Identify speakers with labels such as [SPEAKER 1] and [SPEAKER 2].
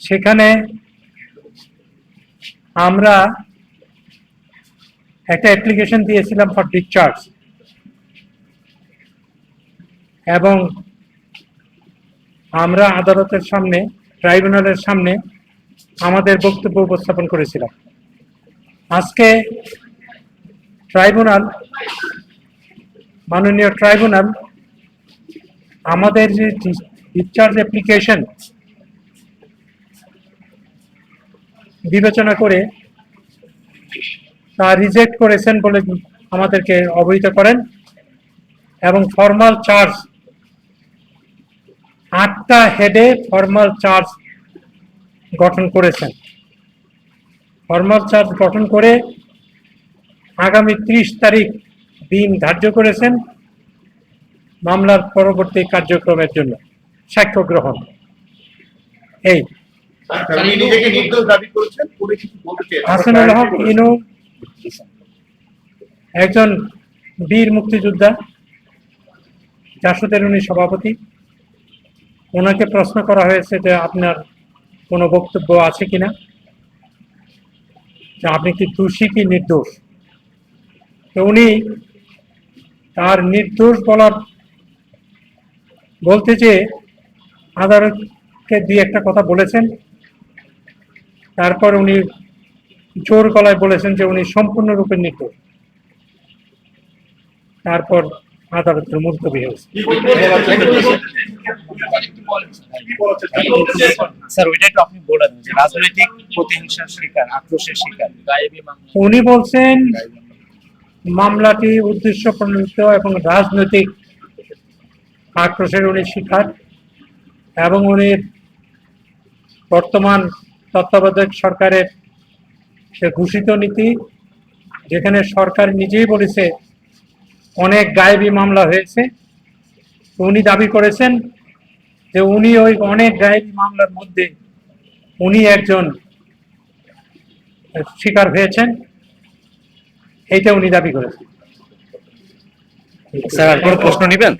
[SPEAKER 1] সেখানে আমরা একটা অ্যাপ্লিকেশন দিয়েছিলাম ফর ডিসচার্জ এবং আমরা আদালতের সামনে ট্রাইব্যুনালের সামনে আমাদের বক্তব্য উপস্থাপন করেছিলাম। আজকে ট্রাইব্যুনাল মাননীয় ট্রাইব্যুনাল আমাদের যে ডিসচার্জ অ্যাপ্লিকেশন বিবেচনা করে তা রিজেক্ট করেছেন বলে আমাদেরকে অবহিত করেন এবং ফর্মাল চার্জ আটটা হেডে ফর্মাল চার্জ গঠন করেছেন। ফর্মাল চার্জ গঠন করে আগামী ত্রিশ তারিখ দিন ধার্য করেছেন মামলার পরবর্তী কার্যক্রমের জন্য, সাক্ষ্য গ্রহণ। এই হাসানুল হক ইনু একজন বীর মুক্তিযোদ্ধা জাসদের উনি সভাপতি। ওনাকে প্রশ্ন করা হয়েছে যে আপনার কোনো বক্তব্য আছে কিনা? যে আপনি কি দোষী কি নির্দোষ? তো উনি তার নির্দোষ বলার বলতে যে আদালতকে দিয়ে একটা কথা বলেছেন। তারপর উনি জোর গলায় বলেছেন যে উনি সম্পূর্ণরূপে নির্দোষ তারপর আদালতের মুলতবি হয়েছে
[SPEAKER 2] কি বলার চেষ্টা করেছেন? কি বলার চেষ্টা করেছেন?
[SPEAKER 3] স্যার ওইটা একটু আপনি বলে যে রাজনৈতিক প্রতিহিংসার শিকার আক্রোশের শিকার
[SPEAKER 1] উনি বলছেন মামলাটি উদ্দেশ্য প্রণোদিত এবং রাজনৈতিক আক্রোশের উনি শিকার এবং উনি বর্তমান তত্ত্বাবধায়ক সরকারের সে ঘোষিত নীতি, যেখানে সরকার নিজেই বলেছে অনেক গায়েবী মামলা হয়েছে। উনি দাবি করেছেন যে উনি ওই অনেক গায়েবী মামলার মধ্যে উনি একজন শিকার হয়েছেন। এইটা উনি দাবি করেছেন।
[SPEAKER 3] স্যার, আর কোনো প্রশ্ন নেবেন?